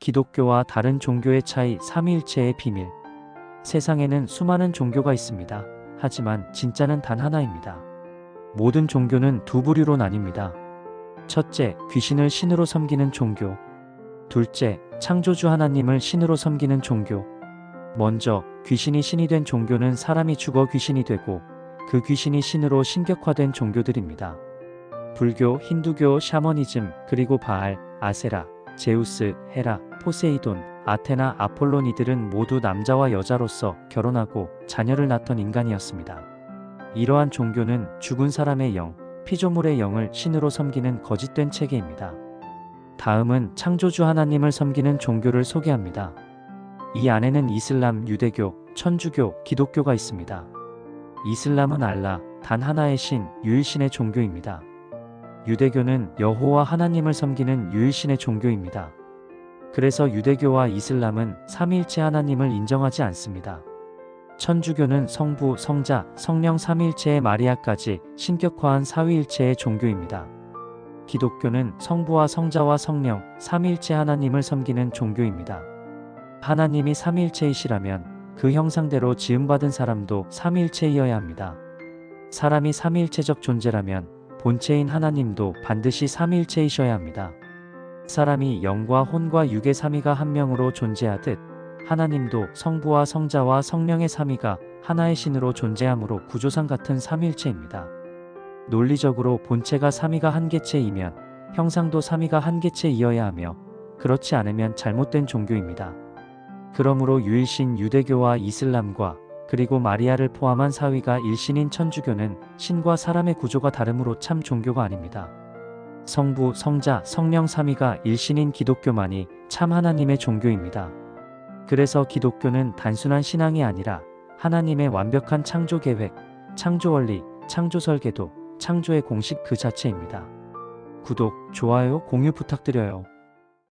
기독교와 다른 종교의 차이 삼위일체의 비밀. 세상에는 수많은 종교가 있습니다. 하지만 진짜는 단 하나입니다. 모든 종교는 두 부류로 나뉩니다. 첫째, 귀신을 신으로 섬기는 종교. 둘째, 창조주 하나님을 신으로 섬기는 종교. 먼저, 귀신이 신이 된 종교는 사람이 죽어 귀신이 되고 그 귀신이 신으로 신격화된 종교들입니다. 불교, 힌두교, 샤머니즘, 그리고 바알, 아세라, 제우스, 헤라, 포세이돈, 아테나, 아폴론 이들은 모두 남자와 여자로서 결혼하고 자녀를 낳던 인간이었습니다. 이러한 종교는 죽은 사람의 영, 피조물의 영을 신으로 섬기는 거짓된 체계입니다. 다음은 창조주 하나님을 섬기는 종교를 소개합니다. 이 안에는 이슬람, 유대교, 천주교, 기독교가 있습니다. 이슬람은 알라, 단 하나의 신, 유일신의 종교입니다. 유대교는 여호와 하나님을 섬기는 유일신의 종교입니다. 그래서 유대교와 이슬람은 삼위일체 하나님을 인정하지 않습니다. 천주교는 성부, 성자, 성령 삼위일체의 마리아까지 신격화한 사위일체의 종교입니다. 기독교는 성부와 성자와 성령, 삼위일체 하나님을 섬기는 종교입니다. 하나님이 삼위일체이시라면 그 형상대로 지음받은 사람도 삼위일체이어야 합니다. 사람이 삼위일체적 존재라면 본체인 하나님도 반드시 삼위일체이셔야 합니다. 사람이 영과 혼과 육의 삼위가 한 명으로 존재하듯 하나님도 성부와 성자와 성령의 삼위가 하나의 신으로 존재하므로 구조상 같은 삼위일체입니다. 논리적으로 본체가 삼위가 한 개체이면 형상도 삼위가 한 개체이어야 하며 그렇지 않으면 잘못된 종교입니다. 그러므로 유일신 유대교와 이슬람과 그리고 마리아를 포함한 사위가 일신인 천주교는 신과 사람의 구조가 다르므로 참 종교가 아닙니다. 성부, 성자, 성령 삼위가 일신인 기독교만이 참 하나님의 종교입니다. 그래서 기독교는 단순한 신앙이 아니라 하나님의 완벽한 창조 계획, 창조 원리, 창조 설계도, 창조의 공식 그 자체입니다. 구독, 좋아요, 공유 부탁드려요.